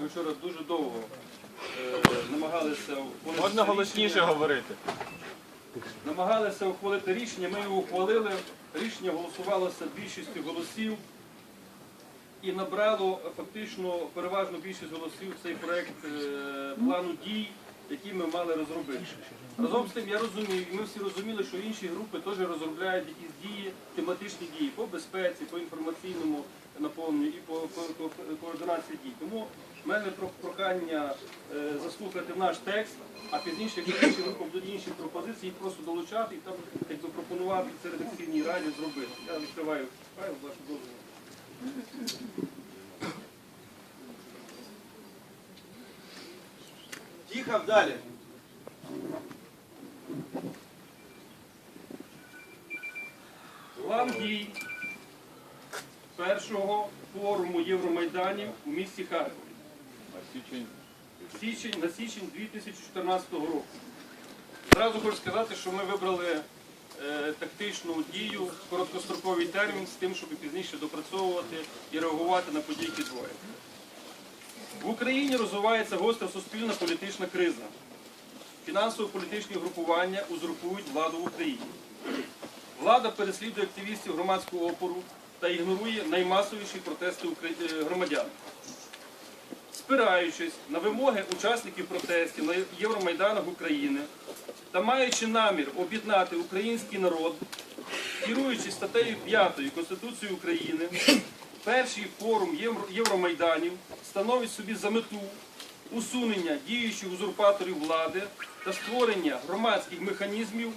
Ми вчора дуже довго е, намагалися ухвалити Можна це голосніше рішення. говорити. Намагалися ухвалити рішення, ми його ухвалили. Рішення голосувалося більшістю голосів і набрало фактично переважну більшість голосів цей проект е, плану дій, який ми мали розробити. Разом з тим я розумію, і ми всі розуміли, що інші групи теж розробляють якісь дії, тематичні дії по безпеці, по інформаційному наповненню і по ко- ко- координації дій. Тому в мене прохання е, заслухати наш текст, а пізніше, якщо інші групи будуть інші пропозиції, їх просто долучати і там якби пропонувати це редакційній раді зробити. Я відкриваю файл, вашу дозволу. Тихо далі. План дій першого форуму Євромайданів у місті Харкові. Січень, на січень 2014 року. Зразу хочу сказати, що ми вибрали е, тактичну дію, короткостроковий термін з тим, щоб пізніше допрацьовувати і реагувати на події, які відбуваються. В Україні розвивається гостра суспільна політична криза. Фінансово-політичні групування узурпують владу в Україні. Влада переслідує активістів громадського опору та ігнорує наймасовіші протести е, громадян. Спираючись на вимоги учасників протестів на Євромайданах України та маючи намір об'єднати український народ, керуючись статтею 5 Конституції України, перший форум Євромайданів становить собі за мету усунення діючих узурпаторів влади та створення громадських механізмів,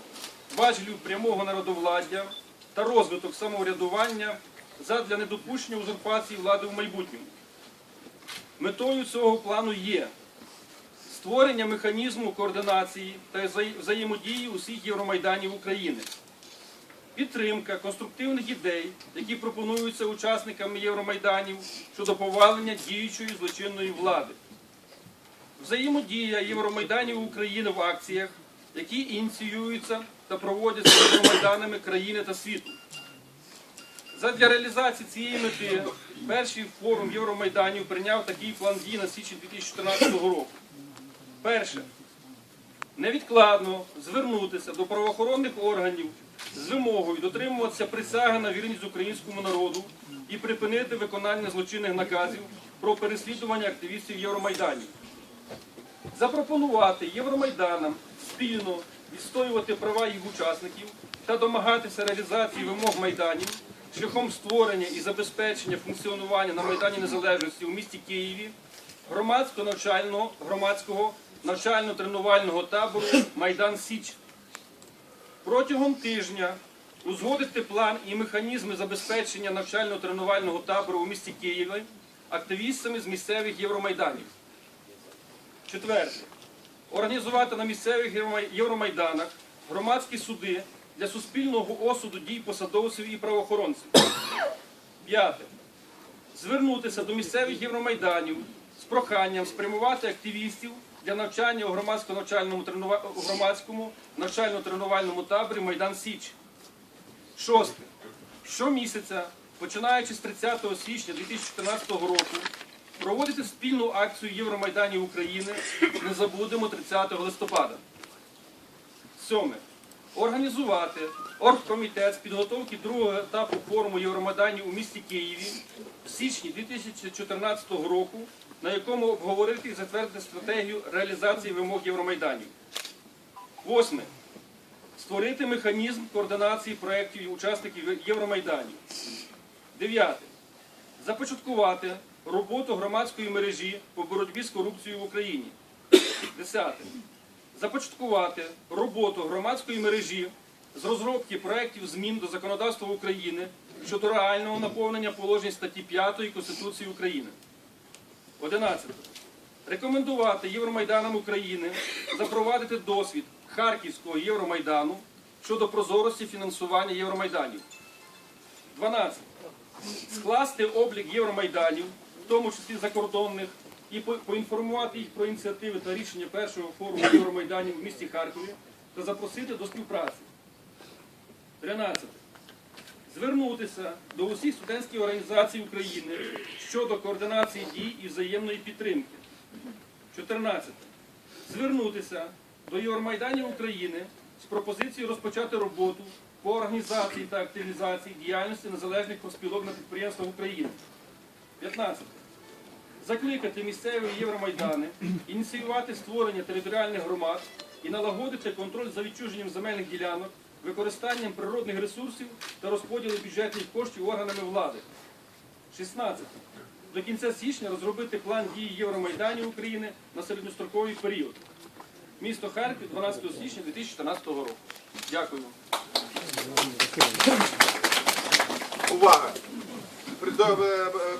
важелів прямого народовладдя та розвиток самоврядування задля недопущення узурпації влади в майбутньому. Метою цього плану є створення механізму координації та взаємодії усіх Євромайданів України, підтримка конструктивних ідей, які пропонуються учасниками Євромайданів щодо повалення діючої злочинної влади, взаємодія Євромайданів України в акціях, які ініціюються та проводяться Євромайданами країни та світу. Задля реалізації цієї мети перший форум Євромайданів прийняв такий план дій на січень 2014 року. Перше. Невідкладно звернутися до правоохоронних органів з вимогою дотримуватися присяги на вірність українському народу і припинити виконання злочинних наказів про переслідування активістів Євромайданів. Запропонувати Євромайданам спільно відстоювати права їх учасників та домагатися реалізації вимог майданів шляхом створення і забезпечення функціонування на Майдані Незалежності у місті Києві громадського навчального громадського навчально-тренувального табору Майдан Січ. Протягом тижня узгодити план і механізми забезпечення навчально-тренувального табору у місті Києві активістами з місцевих Євромайданів. Четверте. Організувати на місцевих Євромайданах громадські суди для суспільного осуду дій посадовців і правоохоронців. П'яте. Звернутися до місцевих Євромайданів з проханням спрямувати активістів для навчання у громадському навчальному тренува- громадському навчально-тренувальному таборі Майдан Січ. Шосте. Щомісяця, починаючи з 30 січня 2014 року, проводити спільну акцію Євромайданів України не забудемо 30 листопада. Сьоме. Організувати оргкомітет з підготовки другого етапу форуму Євромайданів у місті Києві в січні 2014 року, на якому обговорити і затвердити стратегію реалізації вимог Євромайданів. Восьме. Створити механізм координації проєктів і учасників Євромайданів. Дев'яте. Започаткувати роботу громадської мережі по боротьбі з корупцією в Україні. Десяте. Започаткувати роботу громадської мережі з розробки проєктів змін до законодавства України щодо реального наповнення положень статті 5 Конституції України. 11. Рекомендувати Євромайданам України запровадити досвід Харківського Євромайдану щодо прозорості фінансування Євромайданів. 12 скласти облік Євромайданів, в тому числі закордонних, і поінформувати їх про ініціативи та рішення першого форуму Євромайданів в місті Харкові та запросити до співпраці. 13. Звернутися до усіх студентських організацій України щодо координації дій і взаємної підтримки. 14. Звернутися до Євромайданів України з пропозицією розпочати роботу по організації та активізації діяльності незалежних профспілок на підприємствах України. 15. Закликати місцеві Євромайдани ініціювати створення територіальних громад і налагодити контроль за відчуженням земельних ділянок, використанням природних ресурсів та розподілу бюджетних коштів органами влади. 16. До кінця січня розробити план дії Євромайданів України на середньостроковий період. Місто Харків, 12 січня 2014 року. Дякую. Увага! Е, е,